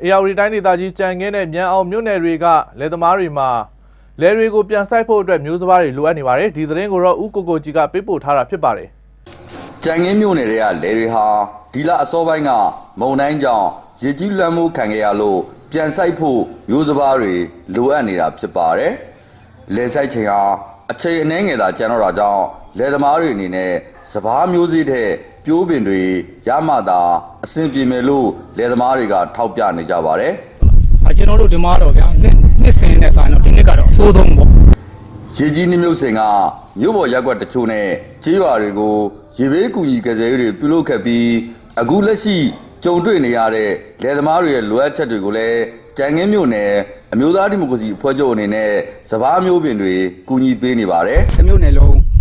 အေရဝတီတိုင်းဒေသကြီးကြံငင်းတဲ့မြန်အောင်မြို့နယ်တွေကလယ်သမားတွေမှာလယ်တွေကိုပြန်ဆိုင်ဖို့အတွက်မျိုးစပါးတွေလိုအပ်နေပါတယ်ဒီသတင်းကိုတော့ဥကိုကိုကြီးကပေးပို့ထားတာဖြစ်ပါတယ်ကြံငင်းမြို့နယ်တွေကလယ်တွေဟာဒီလအစောပိုင်းကမုံတိုင်းကြောင့်ရေကြီးလွှမ်းမိုးခံခဲ့ရလို့ပြန်ဆိုင်ဖို့မျိုးစပါးတွေလိုအပ်နေတာဖြစ်ပါတယ်။လယ်ဆိုင်ချိန်ဟာအချိန်အနည်းငယ်သာကျန်တော့တာကြောင့်လယ်သမားတွေအနေနဲ့ စပားမျိုးစေ့တဲ့ပြိုးပင်တွေရမှသာအဆင်ပြေမယ်လို့လယ်သမားတွေကထောက်ပြနေကြပါတယ်။အကျွန်တော်တို့ဒီမှာတော့ဗျာနှစ်နှစ်စင်နဲ့ဆိုင်တော့ဒီနှစ်ကတော့အဆိုးဆုံးပေါ့ရေကြီးနှမျိုးစင်ကမြို့ပေါ်ရက်ကွက်တချို့နဲ့ကျေးရွာတွေကိုရေဘေးကူညီကယ်ဆယ်ရေးတွေပြုလုပ်ခဲ့ပြီးအခုလက်ရှိကြုံတွေ့နေရတဲ့လယ်သမားတွေရဲ့လိုအပ်ချက်တွေကိုလည်းကြံငင်းမြို့နယ်အမျိုးသားဒီမိုကရေစီအဖွဲ့ချုပ်အနေနဲ့စပားမျိုးပင်တွေကူညီပေးနေပါတယ်တစ်မျိုးနယ်လုံး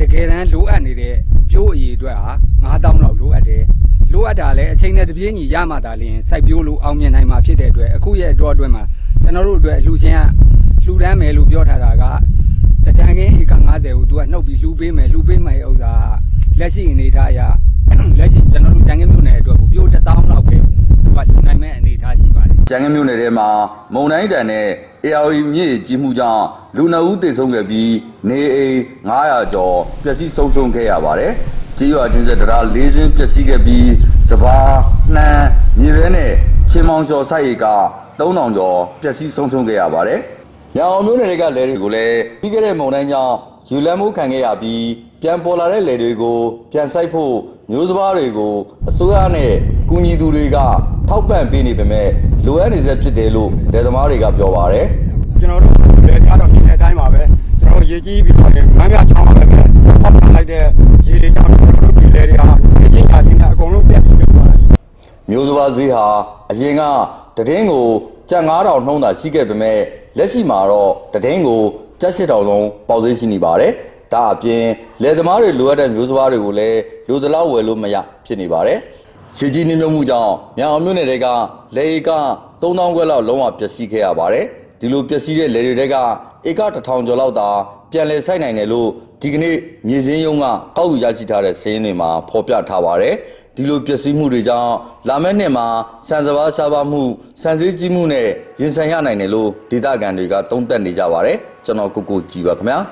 တကယ်တမ်းလိုအပ်နေတဲ့ပြိုးအည်အတွက်ဟာ9000လောက်လိုအပ်တယ်လိုအပ်တာလည်းအချိန်နဲ့တပြေးညီရမှသာလျှင်စိုက်ပျိုးလို့အောင်မြင်နိုင်မှာဖြစ်တဲ့အတွက်အခုရဲ့အတွက်အတွင်းမှာကျွန်တော်တို့အတွက်အလှူရှင်ကလှူဒန်းမယ်လို့ပြောထားတာကတတန်ကင်းဧက90ကိုသူကနှုတ်ပြီးလှူပေးမယ်လှူပေးမယ်ဥစ္စာလက်ရှိအနေထားအရလက်ရှိကျွန်တော်တို့ကြံငင်းမြို့နယ်အတွက်ကိုပြိုး1000လောက်ပဲသူကလှူနိုင်မဲ့အနေထား ရှိပါတယ်ကြံငင်းမြို့နယ်ထဲမှာမုံတိုင်းတန်နဲ့ AR မြစ်ကြီးမှုကြောင့်လူနှုတ်တေဆုံးခဲ့ပြီးနေအိမ်900ကျော်ပျက်စီးဆုံးရှုံးခဲ့ရပါတယ်။ကြေးရွာချင်းစက်တရား၄စင်းပျက်စီးခဲ့ပြီးစပားနှမ်းမြေရဲနဲ့ချင်းမောင်ကျော်စိုက်ရိတ်က3000ကျော်ပျက်စီးဆုံးရှုံးခဲ့ရပါတယ်။ညောင်မျိုးနယ်တွေကလယ်တွေကိုလည်းပြီးခဲ့တဲ့မုံတိုင်းကြောင့်ယူလန်းမှုခံခဲ့ရပြီးပြန်ပေါ်လာတဲ့လယ်တွေကိုပြန်ဆိုင်ဖို့မျိုးစပါးတွေကိုအစိုးရနဲ့ကူညီသူတွေကထောက်ပံ့ပေးနေပေမဲ့ လိုအပ်နေစေဖြစ်တယ်လို့လယ်သမားတွေကပြောပါရယ်ကျွန်တော်တို့လည်းကြားတော့ဒီနေ့တိုင်းပါပဲကျွန်တော်ရေကြီးပြီးတော့မမ်းမြချောင်းပါပဲပဲဖောက်ပလိုက်တဲ့ရေတွေကြောင့်ကျွန်တော်တို့ဒီလေတွေကရင်းရချင်းနဲ့အကုန်လုံးပြတ်ပြီးတော့ပါတယ်မျိုးစပါးဈေးဟာအရင်ကတည်င်းကိုကြက်9000နှုံးသာရှိခဲ့ပေမဲ့လက်ရှိမှာတော့တည်င်းကိုကြက်8000လုံးပေါက်ဈေးရှိနေပါတယ်။ဒါအပြင်လယ်သမားတွေလိုအပ်တဲ့မျိုးစပါးတွေကိုလည်းလိုသလောက်ဝယ်လို့မရဖြစ်နေပါတယ်။ စီကြီးနှမြုံမှုကြောင့်မြောင်အောင်မြို့နယ်တွေကလယ်ဧက3000ခွဲလောက်လုံးဝပျက်စီးခဲ့ရပါတယ်။ဒီလိုပျက်စီးတဲ့လယ်တွေတွေကဧက1000ကျော်လောက်သာပြန်လည်ဆိုင်နိုင်တယ်လို့ဒီကနေ့မြေစင်းရုံးကကောက်ယူရရှိထားတဲ့စင်းတွေမှာဖော်ပြထားပါတယ်။ဒီလိုပျက်စီးမှုတွေကြောင့်လာမယ့်နှစ်မှာစံစဘာရှားပါမှုစံစည်းကြီးမှုနဲ့ရင်ဆိုင်ရနိုင်တယ်လို့ဒေသခံတွေကသုံးသပ်နေကြပါတယ်။ကျွန်တော်ကိုကိုကြည်ပါခင်ဗျာ။